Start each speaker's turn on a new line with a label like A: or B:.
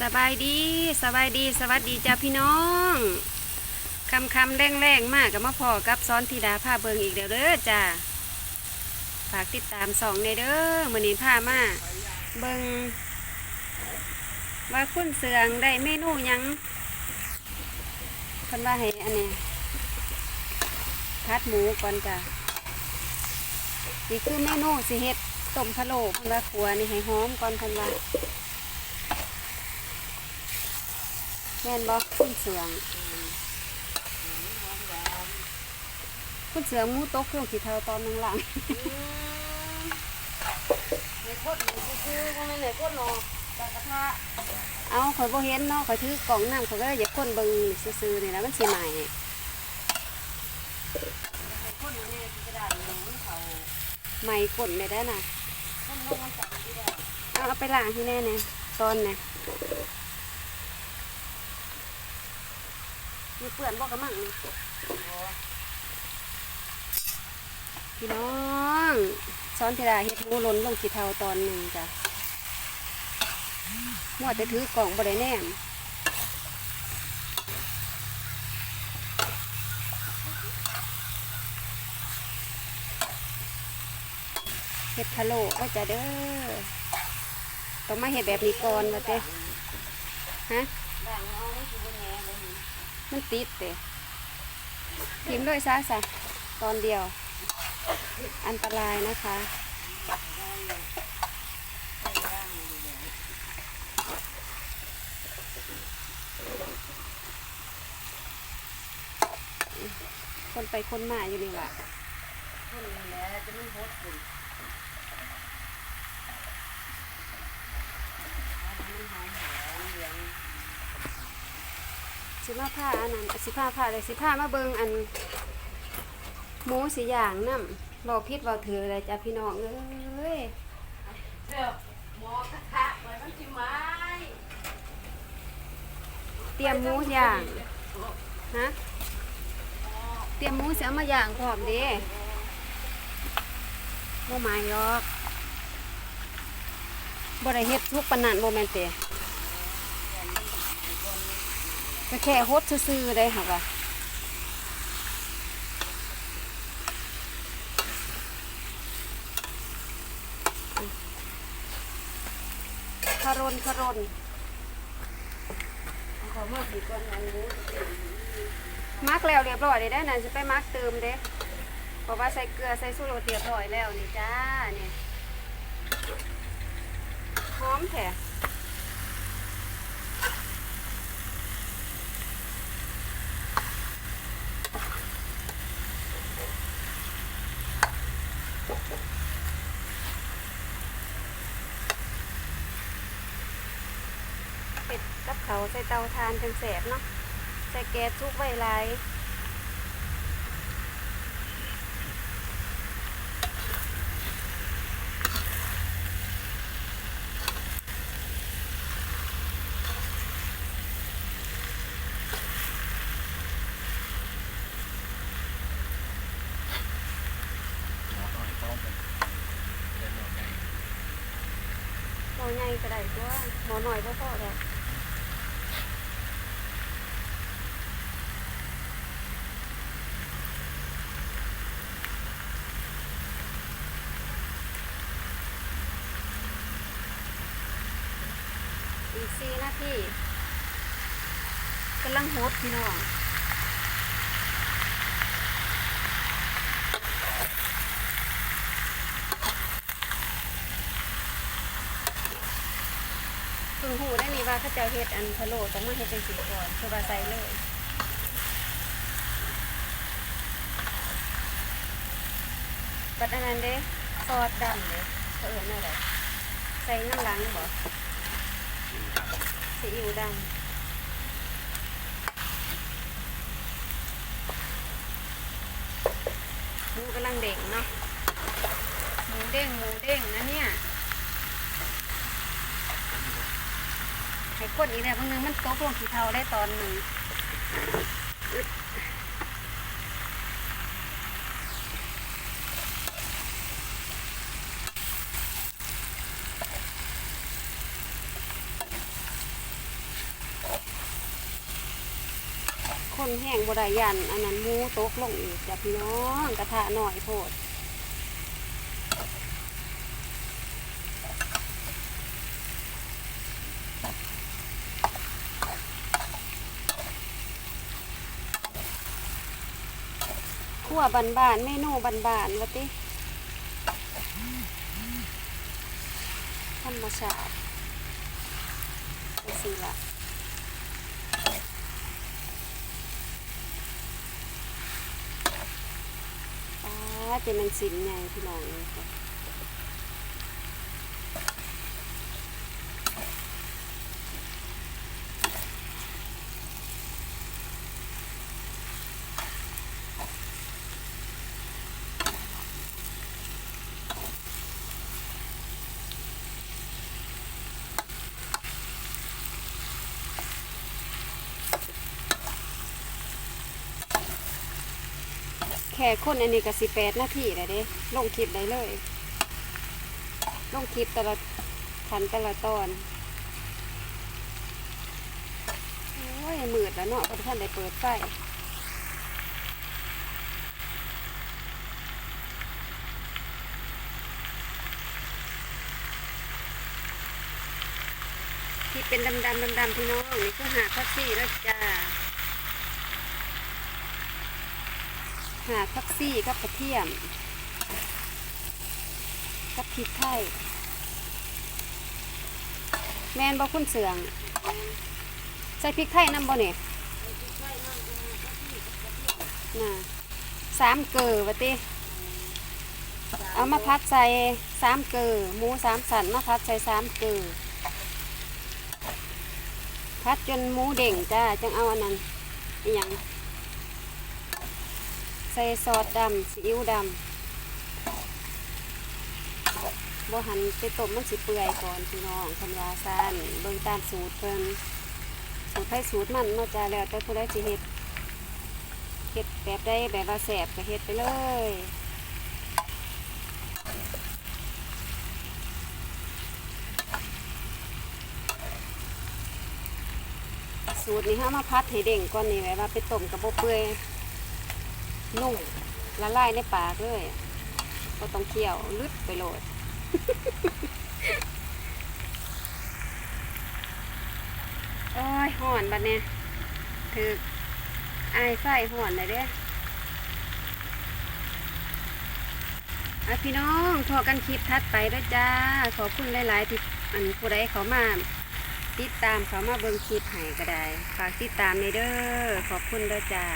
A: สบายดีสบายดี สวัสดีจ้าพี่น้องคำคำแรงแรงมากกับมาพอกับซ้อนธิดาผ้าเบิงอีกเดี๋ยวเด้อจ้าฝากติดตามสองในเด้อมือนี้ผ้ามาเบิงว่าคุณเสืองได้เมนูยังคนว่าให้อันนี้พัดหมูก่อนจ้านี่คือเมนูสิเฮ็ดต้มพะโล้เพันว่าขัวนี่ให้หอมก่อนเพันว่า แม่นบอกคุณเสืองคุณเสืองหมูตกเครื่องขีเทาตอนนึงหลัง
B: ในโคตรหนูซื้อๆก็ไม่ในโคตรหนอจากกระทะ
A: เอาข่อยบ่เห็นเนาะข่อยถือกล่องน้ำข่อยก็อยากคนเบิ่งซื่อๆนี่แล้วมันสิใหม่
B: ในโคตรหนูเนี่ยกระดาษหนูเขา
A: ใหม่กดได้ได้น่ะ
B: ต้นลงมาใส่ที่ได้
A: เอาเอาไปล้างที่แน่เนี่ยตอนเนี่ย มีเปื่อนบอกกระมังนี่พี่น้องซ้อนธิดาเฮ็ดหมูล้นลงขีเทาตอนหนึ่งจ้ะมัวแต่ถือกล่องบ่ได้แนมเห็ดพะโล้ก็จะเด้อต้องมาเห็ดแบบนี้ก่อนว่าเต้ฮะ
B: มัน
A: ติดเต้พิมพ์ด้วยซะซะตอนเดียว อันตรายนะคะคนไปคนมาอยู่นี่แหละ
B: คนนี้แหละจะไม่โคตรคุณ
A: สิมาผ้าอันนั้นสิผ้าผ้าเลยสิผ้ามาเบิงอันหมูสีอย่างน้ำบอกพิษบอกถืออะไรจ้ะพี่น้องเอ้ย
B: เดี๋ยวหมอกระทะไว้มันชิมไม้
A: เตรียมหมูอย่างฮะเตรียมหมูเสียมาอย่างพร้อมเด้บ่หมายหรอกบ่ได้เฮ็ดทุกปนันบ่แม่นเตะ ก็แค่ฮดซื่อๆได้ค่ะว่าคารนคารน
B: ขอมาสิก่อนอันนี้
A: มักแล้วเรียบร้อยเลยได้นั่นจะไปมักเติมเด้เพราะว่าใส่เกลือใส่สูตรเรียบร้อยแล้วนี่จ้าเนี่ยหอมแท้ เขาใส่เตาทานจังแสบเนาะใส่แก๊สซุกไว้หลายหมอใหญ่ก็ได้ตัวหมอหน่อยก็พอแล้ว สี่นาทีกำลังโฮดพี่น้องเพิ่งหูได้นี่ว่าเขาเจะเฮ็ดอันพะโล้ต้องมาเฮ็ดเป็นสีก่อนคือว่าใส่เลยปัดอันนั้นเด้ซอสดำเด้เขาเอิ้นอะไรใส่น้ำหลังบ่ ซีอิ๊วดำหมูกำลังเด้งเนาะหมูเด้งหมูเด้งนะเนี่ยไข่กดอีกแล้วบางนึงมันตกลงขี้เทาได้ตอนหนึ่ง นแห้งบด้ยัน อันนั้นมูตกลงอีกจ้ะพี่น้องกระทะหน่อยโพดขั่วบานๆเมนูบานๆวะติธรรมชาติไปสิละ ป้ เป็นมันสินไงพี่น้องเลยค่ะ แค่คนอันนี้ก็สิแปดนาทีแล้วเด้ลงคลิปได้เลย ลงคลิปแต่ละทันแต่ละตอนโอ้ยมืดแล้วเนาะเพราะท่านได้เปิดไฟที่เป็นดำดำดำดำๆพี่น้องนี่คือหาพักซี่แล้วจ้า หาพักซี่กับกระเทียม กับพริกไทยแมนบ่คุณเสือง ใส่พริกไทยน้ำบ่เนี่ยน่ะสามเกลือวะติเอามาพัดใส่สามเกลือหมูสามสันมาพัดใส่สามเกลือพัดจนหมูเด่งจ้าจังเอาอันนั้นอีหยัง ใส่ซอสดำซีอิ๊วดำบ่หันไปต้มมันสิเปื่อยก่อนพี่น้องคันว่าซานเบิ่งตามสูตรเพิ่นสูตรไผสูตรมันเนาะจ้าแล้วแต่ผู้ใดสิเฮ็ดเฮ็ดแบบใดแบบว่าแซ่บก็เฮ็ดไปเลยสูตรนี้เฮามาพัดให้เด้งก่อนนี่แบบว่าไปต้มกับบ่เปื่อย นุ่มละลายในปากเลยก็ต้องเคี่ยวลึดไปโหลดโอ้ยห่อนบัดเนี่ยถือไอายไฟห่อนเลยเด้อพี่น้องพอกันคลิปทัดไปด้วยจ้า ขอบคุณหลาย ๆ ที่อันผู้ใดเขามาติดตามเขามาเบิ่งคลิปให้ก็ได้ ฝากติดตามในเด้อ ขอบคุณด้วยจ้า